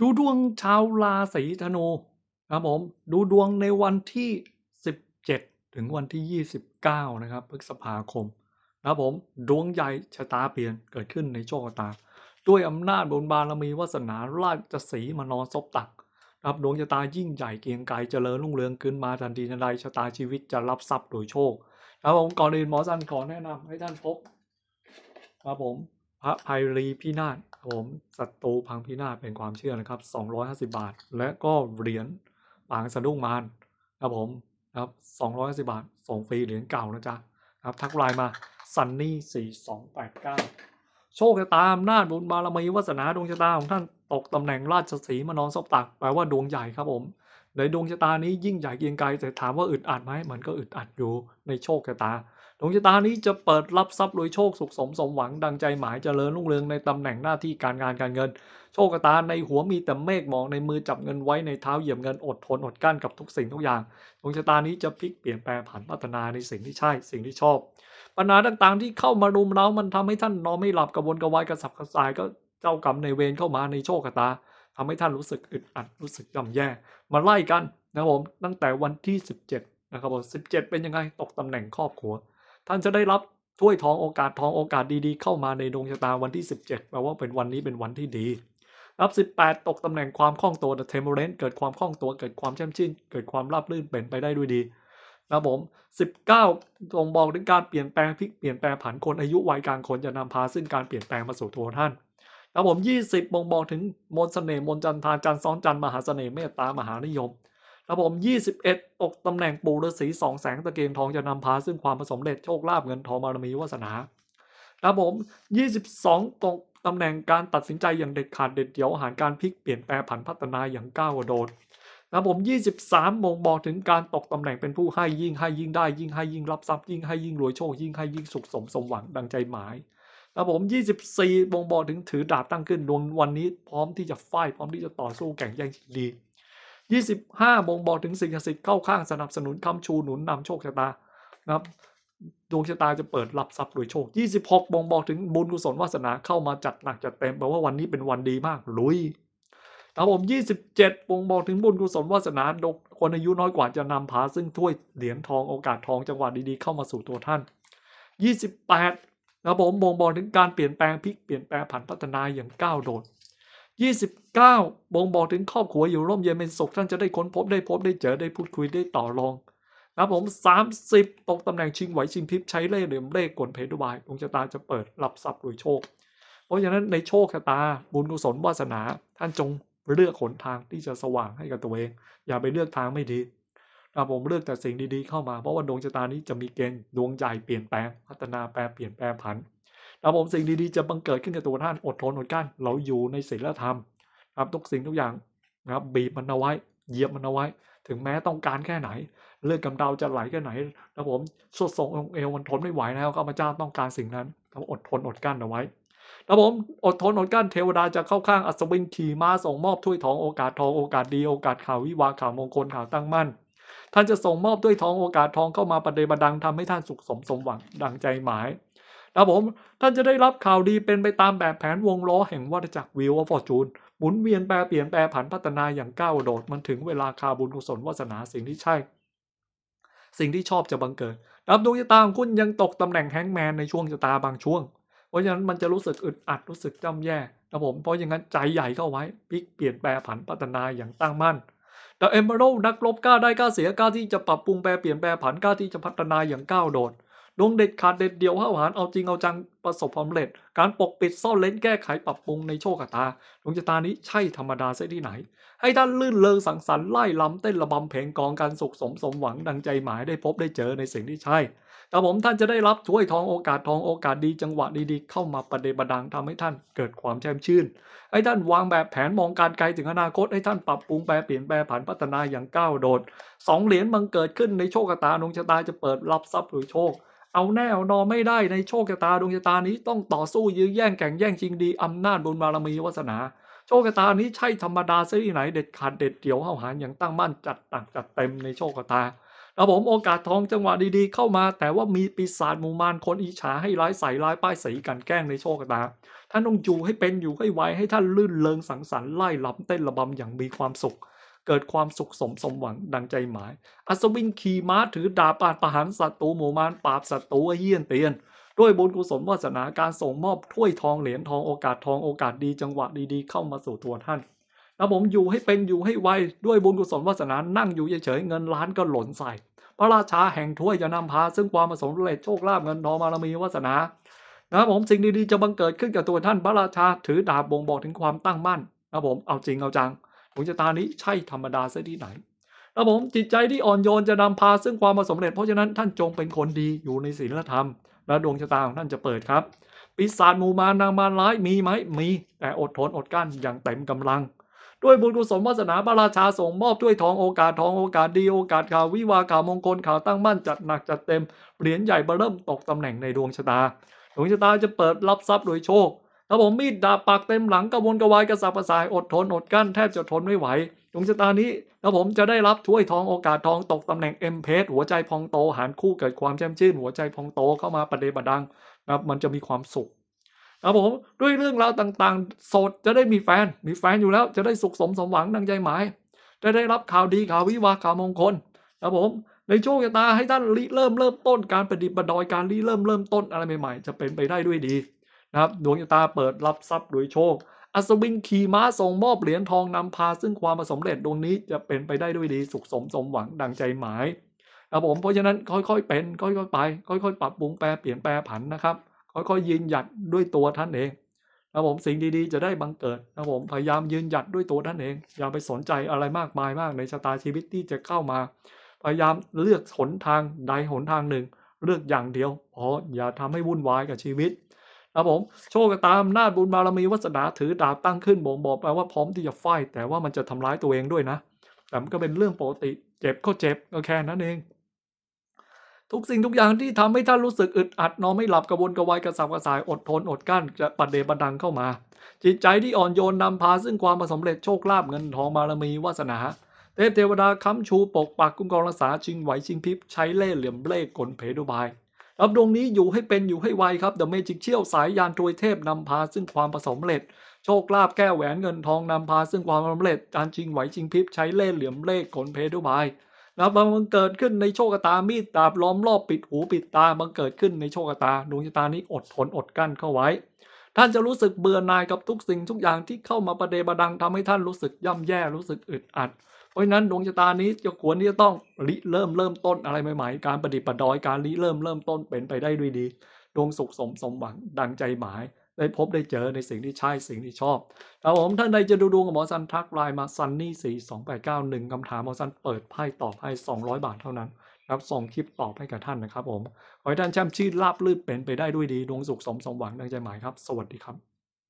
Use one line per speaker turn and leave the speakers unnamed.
ดูดวงชาวราศีธนูครับผมดูดวงในวันที่ 17 ถึงวันที่ 29 นะครับพฤษภาคมนะครับผมดวงใหญ่ชะตาเปลี่ยนเกิดขึ้นในโชคตา ด้วยอำนาจบุญบารมีวาสนาราชสีมานอนซบตักนะครับดวงชะตายิ่งใหญ่เกียงไกรเจริญรุ่งเรืองขึ้นมาทันทีทันใดชะตาชีวิตจะรับทรัพย์โดยโชคครับผมก่อนอื่นหมอสันขอแนะนำให้ท่านพบครับผมพระภัยรีพินาศ ผมศัตรูพังพินาศเป็นความเชื่อนะครับ 250 บาท และก็เหรียญปางสะดุ้งมารครับผมนะครับ250 บาท ส่งฟรีเหรียญเก่านะจ๊ะครับทักไลน์มาซันนี่4289 โชคชะตาอำนาจบุญบารมีวาสนาดวงชะตาของท่านตกตำแหน่งราชสีมานอนซบตักแปลว่าดวงใหญ่ครับผมในดวงชะตานี้ยิ่งใหญ่เกียงไกรแต่ถามว่าอึดอัดไหมมันก็อึดอัดอยู่ในโชคชะตา ดวงชะตานี้จะเปิดรับทรัพย์โดยโชคสุขสมสมหวังดังใจหมายเจริญรุ่งเรืองในตำแหน่งหน้าที่การงานการเงิน โชคชะตาในหัวมีแต่เมฆหมอกในมือจับเงินไว้ในเท้าเหยียบเงินอดทนอดกั้นกับทุกสิ่งทุกอย่างดวงชะตานี้จะพลิกเปลี่ยนแปลงผันพัฒนาในสิ่งที่ใช่สิ่งที่ชอบ ปัญหาต่างๆ ที่เข้ามารุมเร้ามันทำให้ท่านนอนไม่หลับกระวนกระวายกระสับกระส่ายก็เจ้ากรรมในเวรเข้ามาในโชคชะตาทำให้ท่านรู้สึกอึดอัดรู้สึกย่ำแย่ มาไล่กันนะครับผมตั้งแต่วันที่ 17นะครับผม17 เป็นยังไงตกตำแหน่งครอบครัว ท่านจะได้รับถ้วยทองโอกาสทองโอกาสดีๆ เข้ามาในดวงชะตาวันที่ 17แปลว่าเป็นวันนี้เป็นวันที่ดีรับ 18 ตกตำแหน่งความคล่องตัว The Temperance เกิดความคล่องตัว เกิดความแช่มชื่น เกิดความราบรื่นเป็นไปได้ด้วยดีนะครับผม 19ตรงบอกถึงการเปลี่ยนแปลงพลิกเปลี่ยนแปลงผันคนอายุวัยกลางคนจะนำพาซึ่งการเปลี่ยนแปลงมาสู่ตัวท่านครับผม 20บ่งบอกถึงมนต์เสน่ห์มนจันทราจันทร์ซ้อนจันทร์มหาเสน่ห์เมตตามหานิยม ครับผม 21ตกตำแหน่งปู่ฤาษีสองแสงตะเกียงทองจะนำพาซึ่งความผสมเร็จโชคลาภเงินทองบารมีวาสนาครับผม 22ตกตำแหน่งการตัดสินใจอย่างเด็ดขาดเด็ดเดี่ยวหารการพลิกเปลี่ยนแปลงผันพัฒนาอย่างก้าวกระโดดครับผม 23บ่งบอกถึงการตกตำแหน่งเป็นผู้ให้ยิ่งให้ยิ่งได้ยิ่งให้ยิ่งรับทรัพย์ยิ่งให้ยิ่งรวยโชคยิ่งให้ยิ่งสุขสมสมหวังดังใจหมายครับผม 24บ่งบอกถึงถือดาบตั้งขึ้นดวงวันนี้พร้อมที่จะไฟพร้อมที่จะต่อสู้แข่งแย่งชิงดี 25บ่งบอกถึงสิ่งศักดิ์สิทธิ์เข้าข้างสนับสนุนคำชูหนุนนำโชคชะตานะครับดวงชะตาจะเปิดรับทรัพย์โดยโชค 26บ่งบอกถึงบุญกุศลวาสนาเข้ามาจัดหนักจัดเต็มแปลว่าวันนี้เป็นวันดีมากลุยครับผม 27บ่งบอกถึงบุญกุศลวาสนาดกคนอายุน้อยกว่าจะนำพาซึ่งถ้วยเหรียญทองโอกาสทองจังหวะดีๆเข้ามาสู่ตัวท่าน 28นะครับผมบ่งบอกถึงการเปลี่ยนแปลงพลิกเปลี่ยนแปลงผันพัฒนาอย่างก้าวโดด 29 บ่งบอกถึงครอบครัวอยู่ร่มเย็นเป็นสุขท่านจะได้ค้นพบได้พบได้เจอได้พูดคุยได้ต่อรองนะครับผม 30 ตกตำแหน่งชิงไหวชิงพริบใช้เล่ห์เหลี่ยมเล่ห์กลเพดุบายดวงชะตาจะเปิดรับทรัพย์โดยโชค เพราะฉะนั้นในโชคชะตาบุญกุศลวาสนา ท่านจงเลือกหนทางที่จะสว่างให้กับตัวเอง อย่าไปเลือกทางไม่ดีนะครับผมเลือกแต่สิ่งดีๆเข้ามาเพราะว่าดวงชะตานี้จะมีเกณฑ์ดวงใหญ่เปลี่ยนแปลงพัฒนาแปลเปลี่ยนแปลผัน ครับผมสิ่งดีๆจะบังเกิดขึ้นกับตัวท่านอดทนอดกั้นเราอยู่ในศีลธรรมครับทุกสิ่งทุกอย่างนะครับบีบมันเอาไว้เหยียบมันเอาไว้ ถึงแม้ต้องการแค่ไหน เลือดกำเดาจะไหลแค่ไหนนะครับผมสดส่งองเอวมันทนไม่ไหวแล้วข้าพเจ้าต้องการสิ่งนั้นครับอดทนอดกั้นเอาไว้ครับผมอดทนอดกั้นเทวดาจะเข้าข้างอัศวินขี่ม้าส่งมอบถ้วยทองโอกาสทองโอกาสดีโอกาสข่าววิวาข่าวมงคลข่าวตั้งมั่น ท่านจะส่งมอบด้วยทองโอกาสทองเข้ามาประเดประดังทำให้ท่านสุขสมสมหวังดังใจหมาย ครับผม ท่านจะได้รับข่าวดีเป็นไปตามแบบแผนวงล้อแห่งวัฏจักรวิวฟอร์จูนหมุนเวียนแปรเปลี่ยนแปรผันพัฒนาอย่างก้าวโดด มันถึงเวลาคาบุญกุศลวาสนาสิ่งที่ใช่ สิ่งที่ชอบจะบังเกิดนะครับดวงชะตาของคุณยังตกตำแหน่งแฮงก์แมนในช่วงชะตาบางช่วง เพราะฉะนั้นมันจะรู้สึกอึดอัดรู้สึกจำแย่นะผมเพราะอย่างนั้นใจใหญ่เข้าไว้พลิกเปลี่ยนแปรผันพัฒนาอย่างตั้งมั่นแต่เอมเบอร์นักรบกล้าได้กล้าเสียกล้าที่จะปรับปรุงแปรเปลี่ยนแปรผันกล้าที่จะพัฒนาอย่างก้าวโดด ดวงเด็ดขาดเด็ดเดียวห้าวหาญเอาจริงเอาจังประสบความสำเร็จ การปกปิดซ่อนเล้นแก้ไขปรับปรุงในโชคชะตาดวงชะตานี้ใช่ธรรมดาเสียที่ไหน ให้ท่านลื่นเลงสังสรรค์ไล่ล้ำเต้นระบำเพลงกองการสุขสมสมหวังดังใจหมายได้พบได้เจอในสิ่งที่ใช่แต่ผมท่านจะได้รับถ้วยทองโอกาสทองโอกาสดีจังหวะดีๆ เข้ามาประเดประดังทำให้ท่านเกิดความแช่มชื่น ให้ท่านวางแบบแผนมองการไกลถึงอนาคตให้ท่านปรับปรุงแปรเปลี่ยนแปรผันพัฒนาอย่างก้าวโดดสองเหรียญบังเกิดขึ้นในโชคชะตาดวงชะตาจะเปิดรับทรัพย์หรือโชค เอาแน่เอานอนไม่ได้ในโชคชะตาดวงชะตาานี้ต้องต่อสู้ยื้อแย่งแข่งแย่งชิงดีอำนาจบุญบารมีวาสนา โชคชะตานี้ใช่ธรรมดาซะที่ไหนเด็ดขาดเด็ดเดี่ยวห้าหาญอย่างตั้งมั่นจัดหนักจัดเต็มในโชคชะตาครับผมโอกาสทองจังหวะดีๆเข้ามา แต่ว่ามีปีศาจหมู่มารคนอิจฉาให้ร้ายใส่ร้ายป้ายสีกันแกล้งในโชคชะตาท่านต้องอยู่ให้เป็นอยู่ให้ไวให้ท่านลื่นเริงสังสรรค์ไล่ลำเต้นระบำอย่างมีความสุข เกิดความสุขสมสมหวังดังใจหมาย อัศวินขี่ม้าถือดาบปาดประหารศัตรูหมู่มารปราบศัตรูให้เยี่ยนเตียน ด้วยบุญกุศลวาสนาการส่งมอบถ้วยทองเหรียญทองโอกาสทองโอกาสดีจังหวะดีๆ เข้ามาสู่ตัวท่านแล้วผมอยู่ให้เป็นอยู่ให้ไวด้วยบุญกุศลวาสนานั่งอยู่เฉยๆเงินล้านก็หล่นใส่พระราชาแห่งถ้วยจะนำพา ซึ่งความประสงค์เร็จโชคลาภเงินทองบารมีวาสนานะครับผมสิ่งดีๆจะบังเกิดขึ้นกับตัวท่านพระราชาถือดาบบ่งบอกถึงความตั้งมั่นนะผมเอาจริงเอาจังดวงชะตานี้ใช่ธรรมดาซะที่ไหนครับผมจิตใจที่อ่อนโยนจะนำพาซึ่งความประสบเร็จเพราะฉะนั้นท่านจงเป็นคนดีอยู่ในศีลธรรม แล้วดวงชะตาของท่านจะเปิดครับปีศาจหมู่มานางมารร้ายมีไหมมี แต่อดทนอดกั้นอย่างเต็มกำลัง ด้วยบุญกุศลวาสนาพระราชาส่งมอบด้วยทองโอกาสทองโอกาสดีโอกาสข่าววิวาข่าวมงคลข่าวตั้งมั่นจัดหนักจัดเต็มเหรียญใหญ่เบอร์เริ่มตกตำแหน่งในดวงชะตาดวงชะตาจะเปิดรับทรัพย์โดยโชค ถ้าผมมีดดาบปักเต็มหลังกระวนกระวายกระสับกระส่ายอดทนอดกั้นแทบจะทนไม่ไหวดวงชะตานี้แล้วผมจะได้รับถ้วยทองโอกาสทองตกตำแหน่งเอ็มเพสหัวใจพองโตหารคู่เกิดความแช่มชื่น หัวใจพองโตเข้ามาประเดประดังนะครับมันจะมีความสุขครับผมด้วยเรื่องราวต่างๆ โสดจะได้มีแฟน มีแฟนอยู่แล้วจะได้สุขสมสมหวังดังใจหมายจะได้รับข่าวดีข่าววิวาข่าวมงคลครับผมในโชคชะตาให้ท่านริเริ่มเริ่มต้นการประดิษฐ์ประดอยการริเริ่มเริ่มต้นอะไรใหม่ๆ จะเป็นไปได้ด้วยดี นะครับดวงชะตาเปิดรับทรัพย์โดยโชค อัศวินขี่ม้าส่งมอบเหรียญทองนำพาซึ่งความสำเร็จดวงนี้จะเป็นไปได้ด้วยดีสุขสมสมหวังดังใจหมายครับผมเพราะฉะนั้นค่อยๆเป็นค่อยๆไป ค่อยๆ ปรับปรุงแปลเปลี่ยนแปลผันนะครับ ค่อยๆยืนหยัดด้วยตัวท่านเองครับผมสิ่งดีๆจะได้บังเกิดครับผมพยายามยืนหยัดด้วยตัวท่านเอง อย่าไปสนใจอะไรมากมายมากในชะตาชีวิตที่จะเข้ามา พยายามเลือกหนทางใดหนทางหนึ่ง เลือกอย่างเดียวพออย่าทำให้วุ่นวายกับชีวิต ครับผมโชคตามนาบุญบารมีวาสนาถือดาบตั้งขึ้นบ่งบอกแปลว่าพร้อมที่จะไฟแต่ว่ามันจะทำร้ายตัวเองด้วยนะ แต่มันก็เป็นเรื่องปกติ เจ็บก็เจ็บก็แค่นั้นเอง ทุกสิ่งทุกอย่างที่ทำให้ท่านรู้สึกอึดอัดนอนไม่หลับกระวนกระวายกระสับกระส่ายอดทนอดกั้นจะประเดประดังเข้ามา จิตใจที่อ่อนโยนนำพาซึ่งความประสบเร็จโชคลาภเงินทองบารมีวาสนาเทพเทวดาค้ำชูปกปักคุ้มครองรักษาชิงไหวชิงพริบใช้เล่ห์เหลี่ยมเล่ห์กลเพดุบาย รับดวงนี้อยู่ให้เป็นอยู่ให้ไวครับ The Magic เชี่ยวสายยานทวยเทพนำพาซึ่งความประสมเร็จ โชคลาภแก้วแหวนเงินทองนำพาซึ่งความสำเร็จการชิงไหวชิงพริบใช้เล่ห์เหลี่ยมเล่ห์กลเพดุบายนะครับมันเกิดขึ้นในโชคชะตามีดดาบล้อมรอบปิดหูปิดตาบังเกิดขึ้นในโชคชะตาดวงชะตานี้อดทนอดกั้นเข้าไว้ ท่านจะรู้สึกเบื่อหน่ายกับทุกสิ่งทุกอย่างที่เข้ามาประเดประดังทำให้ท่านรู้สึกย่ำแย่รู้สึกอึดอัด เพราะฉะนั้นดวงชะตานี้จะควรที่จะต้องริเริ่มเริ่มต้นอะไรใหม่ๆ การประดิษฐ์ประดอยการริเริ่มเริ่มต้นเป็นไปได้ด้วยดี ดวงสุขสมสมหวังดังใจหมาย ได้พบได้เจอในสิ่งที่ใช่สิ่งที่ชอบครับผมท่านใดจะดูดวงกับหมอซันทักไลน์มาซันนี่สี่สองแปดเก้าหนึ่งคำถามหมอซันเปิดไพ่ตอบให้สองร้อยบาทเท่านั้นครับส่งคลิปตอบให้กับท่านนะครับผมขอให้ท่านแช่มชื่นราบลื่นเป็นไปได้ด้วยดีดวงสุขสมสมหวังดังใจหมายครับ สวัสดีครับ